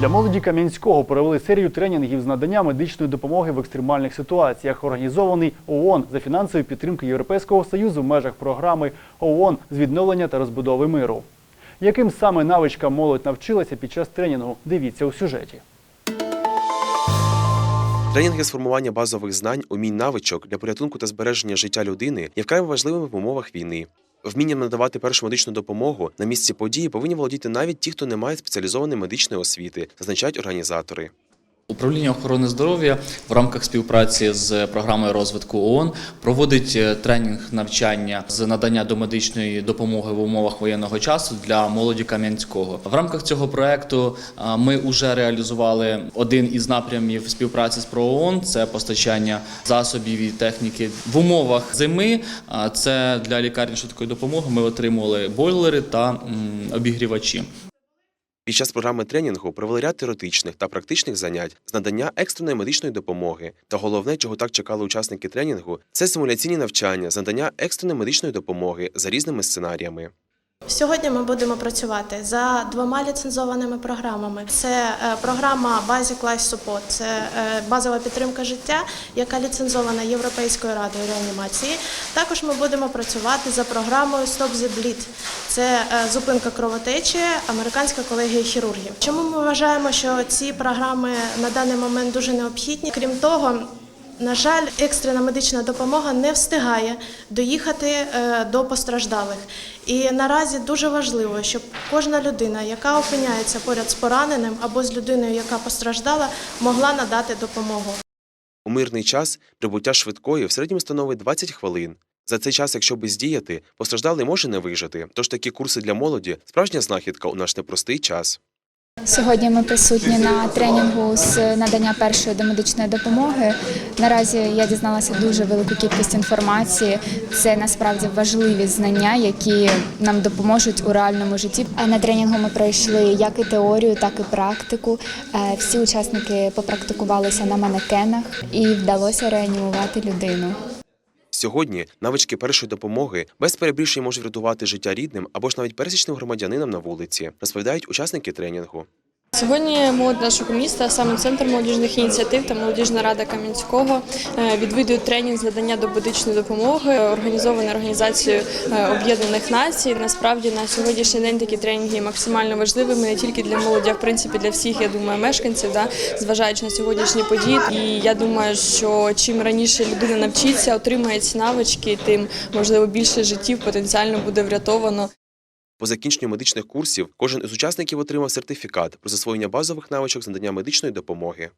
Для молоді Кам'янського провели серію тренінгів з надання медичної допомоги в екстремальних ситуаціях, організований ООН за фінансової підтримки Європейського союзу в межах програми ООН з відновлення та розбудови миру. Яким саме навичкам молодь навчилася під час тренінгу? Дивіться у сюжеті. Тренінги з формування базових знань, умінь навичок для порятунку та збереження життя людини є вкрай важливими в умовах війни. Вмінням надавати першу медичну допомогу на місці події повинні володіти навіть ті, хто не має спеціалізованої медичної освіти, зазначають організатори. Управління охорони здоров'я в рамках співпраці з програмою розвитку ООН проводить е, тренінг навчання з надання домедичної допомоги в умовах воєнного часу для молоді Кам'янського. В рамках цього проекту ми вже реалізували один із напрямів співпраці з ПРООН – це постачання засобів і техніки в умовах зими. А, Це для лікарні швидкої допомоги. Ми отримували бойлери та обігрівачі. Під час програми тренінгу провели ряд теоретичних та практичних занять з надання екстреної медичної допомоги. Та головне, чого так чекали учасники тренінгу, це симуляційні навчання з надання екстреної медичної допомоги за різними сценаріями. Сьогодні ми будемо працювати за двома ліцензованими програмами. Це е, програма Basic Life Support, це е, базова підтримка життя, яка ліцензована Європейською радою реанімації. Також ми будемо працювати за програмою Stop the Bleed. Це е, зупинка кровотечі, американська колегія хірургів. Чому ми вважаємо, що ці програми на даний момент дуже необхідні? Крім того, на жаль, екстрена медична допомога не встигає доїхати е, до постраждалих. І наразі дуже важливо, щоб кожна людина, яка опиняється поряд з пораненим або з людиною, яка постраждала, могла надати допомогу. У мирний час прибуття швидкої в середньому становить 20 хвилин. За цей час, якщо бездіяти, постраждалий може не вижити. Тож такі курси для молоді справжня знахідка у наш непростий час. Сьогодні ми присутні на тренінгу з надання першої домедичної допомоги. Наразі я дізналася дуже велику кількість інформації. Це насправді важливі знання, які нам допоможуть у реальному житті. На тренінгу ми пройшли як і теорію, так і практику. Е, Всі учасники попрактикувалися на манекенах і вдалося реанімувати людину. Сьогодні навички першої допомоги без перебільшень можуть врятувати життя рідним або ж навіть пересічним громадянинам на вулиці, розповідають учасники тренінгу. Сьогодні молодь нашого міста, саме центр молодіжних ініціатив та молодіжна рада Кам'янського е, відвідують тренінг з надання домедичної допомоги, організований організацією е, Об'єднаних Націй. Насправді на сьогоднішній день такі тренінги максимально важливими не тільки для молоді, а в принципі для всіх, я думаю, мешканців, да, зважаючи на сьогоднішні події. І я думаю, що чим раніше людина навчиться, отримає ці навички, тим можливо більше життів потенціально буде врятовано. По закінченню медичних курсів кожен із учасників отримав сертифікат про засвоєння базових навичок з надання медичної допомоги.